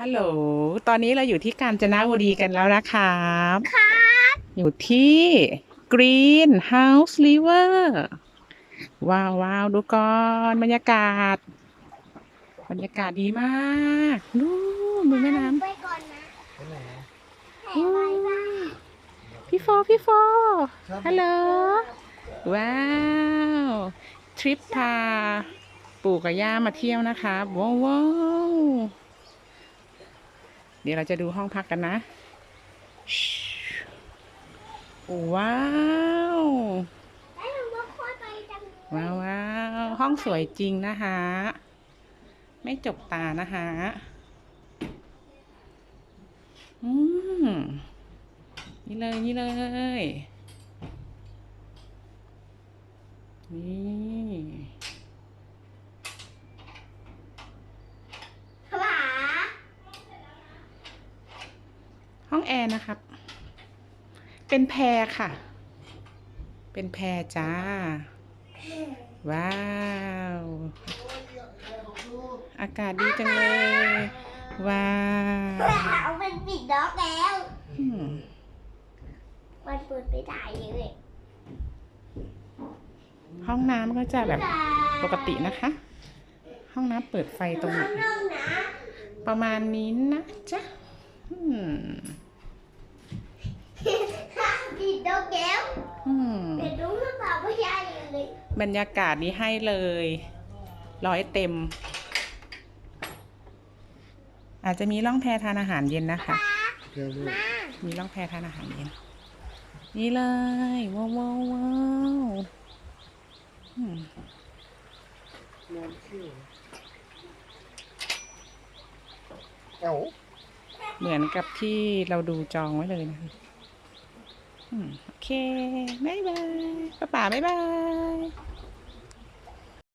ฮัลโหล ตอนนี้เราอยู่ที่กาญจนบุรีกันแล้วนะครับ ครับอยู่ที่ Green House River ว้าวว้าวดูก่อนบรรยากาศ บรรยากาศดีมากดูดูแม่น้ไปก่อนนะไปไหนอะให้ไว้บ้างำพี่โฟพี่โฟชอบฮัลโหล ว้าว ทริปพา ปู่กับย่ามาเที่ยวนะคะว้าวว้าว เดี๋ยวเราจะดูห้องพักกันนะว้าวว้าวว้าวห้องสวยจริงนะคะ ไม่จกตานะคะอืมนี่เลยนี่เลยนี่ ขวา ห้องแอร์นะครับ เป็นแพรค่ะ เป็นแพรจ้า ว้าว อากาศดีจังเลย ว้าวเอามันปิดล็อกแล้วอืมมันเปิดไม่ได้เลย ห้องน้ำก็จะแบบปกตินะคะ ห้องน้ำเปิดไฟตรงไหนข้างนอกนะประมาณนี้นะจ๊ะอืม ปิดล็อกแล้วอืมเป็นรู้หรือเปล่าไม่ใช่เลย บรรยากาศนี้ให้เลย ร้อยเต็ม อาจจะมีร่องแพทานอาหารเย็นนะคะเดี๋ยวลูกมามีร่องแพทานอาหารเย็น นี่เลย ว้าวว้าวว้าวอืมน้ำขี้เอ้า เหมือนกับที่เราดูจองไว้เลยนะคะโอเค บ๊ายบายป้าป๋าบ๊ายบาย